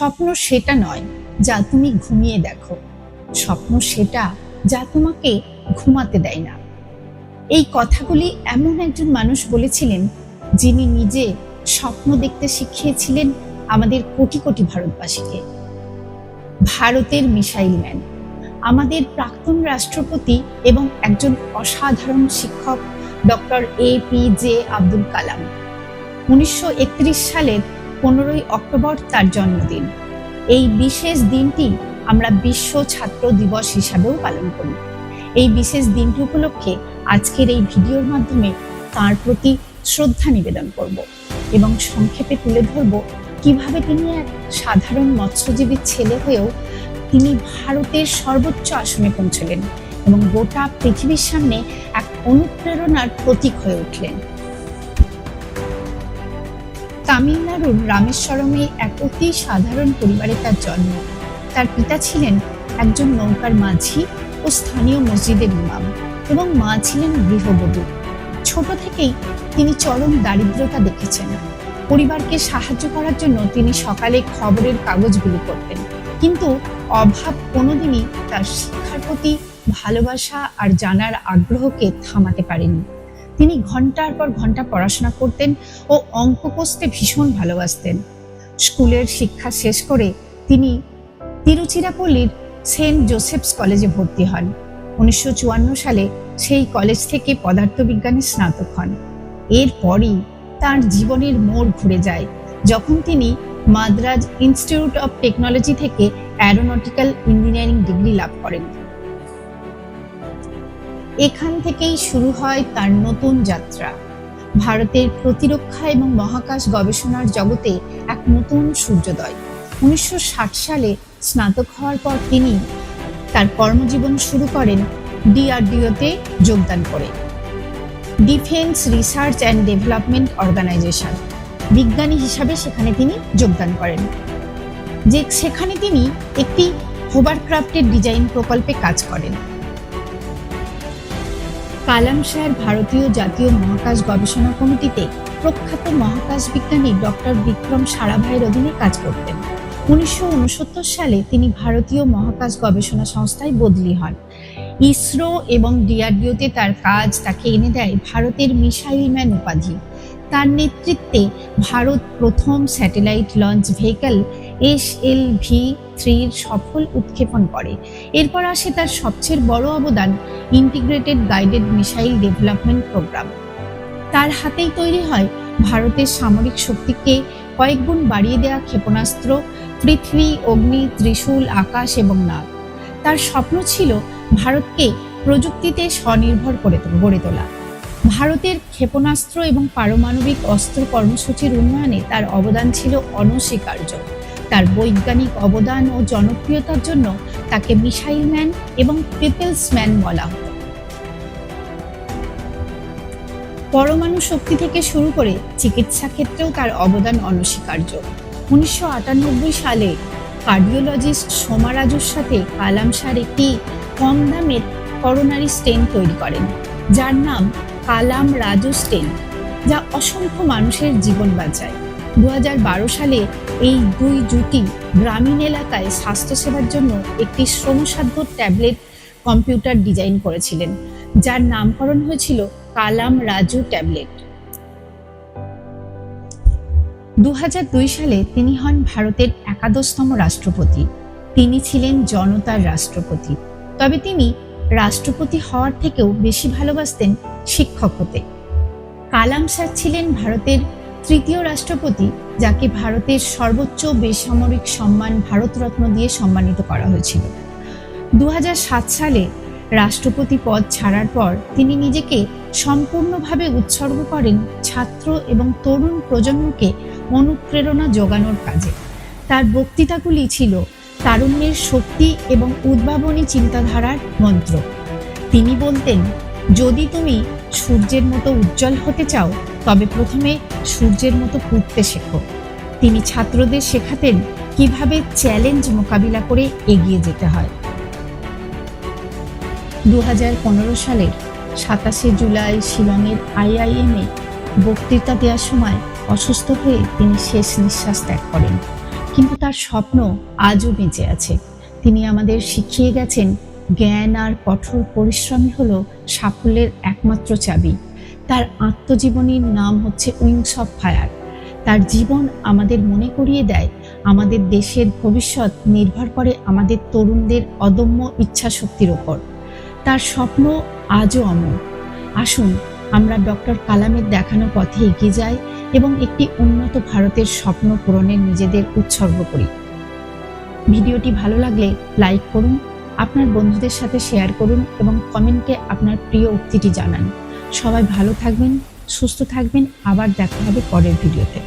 স্বপ্ন সেটা নয় যা তুমি ঘুমিয়ে দেখো। স্বপ্ন সেটা যা তোমাকে ঘুমাতে দেয় না। এই কথাগুলি এমন একজন মানুষ বলেছিলেন যিনি নিজে স্বপ্ন দেখতে শিখিয়েছিলেন আমাদের কোটি কোটি ভারতবাসীকে। ভারতের মিসাইল ম্যান, আমাদের প্রাক্তন রাষ্ট্রপতি এবং একজন অসাধারণ শিক্ষক doctor A P J Abdul Kalam. উনিশশো একত্রিশ সালের পনেরোই অক্টোবর তার জন্মদিন। এই বিশেষ দিনটি আমরা বিশ্ব ছাত্র দিবস হিসাবেও পালন করি। এই বিশেষ দিনটি উপলক্ষে আজকের এই ভিডিওর মাধ্যমে তার প্রতি শ্রদ্ধা নিবেদন করব এবং সংক্ষেপে তুলে ধরব কীভাবে তিনি এক সাধারণ মৎস্যজীবীর ছেলে হয়েও তিনি ভারতের সর্বোচ্চ আসনে পৌঁছলেন এবং গোটা পৃথিবীর সামনে এক অনুপ্রেরণার প্রতীক হয়ে উঠলেন। তামিলনাড়ুর রামেশ্বরমে এক অতি সাধারণ পরিবারে তার জন্ম। তার পিতা ছিলেন একজন নৌকার মাঝি ও স্থানীয় মসজিদের ইমাম এবং মা ছিলেন গৃহবধূ। ছোট থেকেই তিনি চরম দারিদ্রতা দেখেছেন। পরিবারকে সাহায্য করার জন্য তিনি সকালে খবরের কাগজ করতেন কিন্তু অভাব কোনোদিনই তার শিক্ষার প্রতি ভালোবাসা আর জানার আগ্রহকে থামাতে পারেনি। তিনি ঘণ্টার পর ঘণ্টা পড়াশোনা করতেন ও অঙ্ক কষতে ভীষণ ভালোবাসতেন। স্কুলের শিক্ষা শেষ করে তিনি তিরুচিরাপল্লীর সেন্ট জোসেফস কলেজে ভর্তি হন। উনিশশো চুয়ান্ন সালে সেই কলেজ থেকে পদার্থবিজ্ঞানে স্নাতক হন। এরপরই তার জীবনের মোড় ঘুরে যায়, যখন তিনি মাদ্রাজ ইনস্টিটিউট অফ টেকনোলজি থেকে অ্যারোনটিক্যাল ইঞ্জিনিয়ারিং ডিগ্রি লাভ করেন। এখান থেকেই শুরু হয় তার নতুন যাত্রা। ভারতের প্রতিরক্ষা এবং মহাকাশ গবেষণার জগতে এক নতুন সূর্যোদয়। উনিশশো ষাট সালে স্নাতক হওয়ার পর তিনি তার কর্মজীবন শুরু করেন ডিআরডিওতে যোগদান করে। Defence research and development organisation. বিজ্ঞানী হিসাবে সেখানে তিনি যোগদান করেন। যে, সেখানে তিনি একটি হোবারক্রাফটের ডিজাইন প্রকল্পে কাজ করেন। কালাম সাহের ভারতীয় জাতীয় মহাকাশ গবেষণা কমিটিতে প্রখ্যাত মহাকাশ বিজ্ঞানী ডক্টর বিক্রম সারাভাইয়ের অধীনে কাজ করতেন। উনিশশো উনসত্তর সালে তিনি ভারতীয় মহাকাশ গবেষণা সংস্থায় বদলি হন। ইসরো এবং ডিআরডিওতে তার কাজ তাকে এনে দেয় ভারতের মিসাইল ম্যান উপাধি। তার নেতৃত্বে ভারত প্রথম satellite launch vehicle S L V থ্রির সফল উৎক্ষেপণ করে। এরপর আসে তার সবচেয়ে বড় অবদান integrated guided missile development programme তার হাতেই তৈরি হয় ভারতের সামরিক শক্তিকে কয়েকগুণ বাড়িয়ে দেওয়া ক্ষেপণাস্ত্র, পৃথিবী, অগ্নি, ত্রিশূল, আকাশ এবং নাগ। তার স্বপ্ন ছিল ভারতকে প্রযুক্তিতে স্বনির্ভর করে গড়ে তোলা। ভারতের ক্ষেপণাস্ত্র এবং পারমাণবিক অস্ত্র কর্মসূচির উন্নয়নে তার অবদান ছিল অনস্বীকার্য। বৈজ্ঞানিক অবদান ও জনপ্রিয়তার জন্য তাকে মিসাইল ম্যান এবং পিপলস ম্যান বলা হতো। পরমাণু শক্তি থেকে শুরু করে চিকিৎসা ক্ষেত্রেও তার অবদান অনস্বীকার্য। উনিশশো আটানব্বই সালে কার্ডিওলজিস্ট সোমা রাজুর সাথে কালাম সার একটি কম দামের করোনারি স্টেন তৈরি করেন, যার নাম কালাম রাজু স্টেন, যা অসংখ্য মানুষের জীবন বাঁচায়। দু হাজার বারো সালে এই দুই জুটি গ্রামীণ এলাকায় স্বাস্থ্যসেবার জন্য একটি শ্রমসাধ্য ট্যাবলেট কম্পিউটার ডিজাইন করেছিলেন, যার নামকরণ হয়েছিল কালাম রাজু ট্যাবলেট। দুই হাজার দুই সালে তিনি হন ভারতের একাদশতম রাষ্ট্রপতি। তিনি ছিলেন জনতার রাষ্ট্রপতি। তবে তিনি রাষ্ট্রপতি হওয়ার থেকেও বেশি ভালোবাসতেন শিক্ষক হতে। কালাম স্যার ছিলেন ভারতের তৃতীয় রাষ্ট্রপতি, যাকে ভারতের সর্বোচ্চ বেসামরিক সম্মান ভারতরত্ন দিয়ে সম্মানিত করা হয়েছিল। দু হাজার সাত সালে রাষ্ট্রপতি পদ ছাড়ার পর তিনি নিজেকে সম্পূর্ণভাবে উৎসর্গ করেন ছাত্র এবং তরুণ প্রজন্মকে অনুপ্রেরণা যোগানোর কাজে। তার বক্তৃতাগুলি ছিল তারুণ্যের শক্তি এবং উদ্ভাবনী চিন্তাধারার মন্ত্র। তিনি বলতেন, যদি তুমি সূর্যের মতো উজ্জ্বল হতে চাও তবে প্রথমে সূর্যের মতো পুড়তে শেখো। তিনি ছাত্রদের শেখাতেন কীভাবে চ্যালেঞ্জ মোকাবিলা করে এগিয়ে যেতে হয়। দু সালের সাতাশে জুলাই শিলংয়ের আইআইএমে বক্তৃতা দেওয়ার সময় অসুস্থ হয়ে তিনি শেষ নিঃশ্বাস ত্যাগ করেন। কিন্তু তার স্বপ্ন আজও বেঁচে আছে। তিনি আমাদের শিখিয়ে গেছেন, জ্ঞান আর কঠোর পরিশ্রমই হলো সাফল্যের একমাত্র চাবি। তার আত্মজীবনীর নাম হচ্ছে উইংস অফ ফায়ার। তার জীবন আমাদের মনে করিয়ে দেয়, আমাদের দেশের ভবিষ্যৎ নির্ভর করে আমাদের তরুণদের অদম্য ইচ্ছা শক্তির ওপর। তার স্বপ্ন আজও অমর। আসুন, আমরা ডক্টর কালামের দেখানো পথে এগিয়ে যাই এবং একটি উন্নত ভারতের স্বপ্ন পূরণের নিজেদের উৎসর্গ করি। ভিডিওটি ভালো লাগলে লাইক করুন, আপনার বন্ধুদের সাথে শেয়ার করুন এবং কমেন্টে আপনার প্রিয় উক্তিটি জানান। সবাই ভালো থাকবেন সুস্থ থাকবেন। আবার দেখা হবে পরের ভিডিওতে।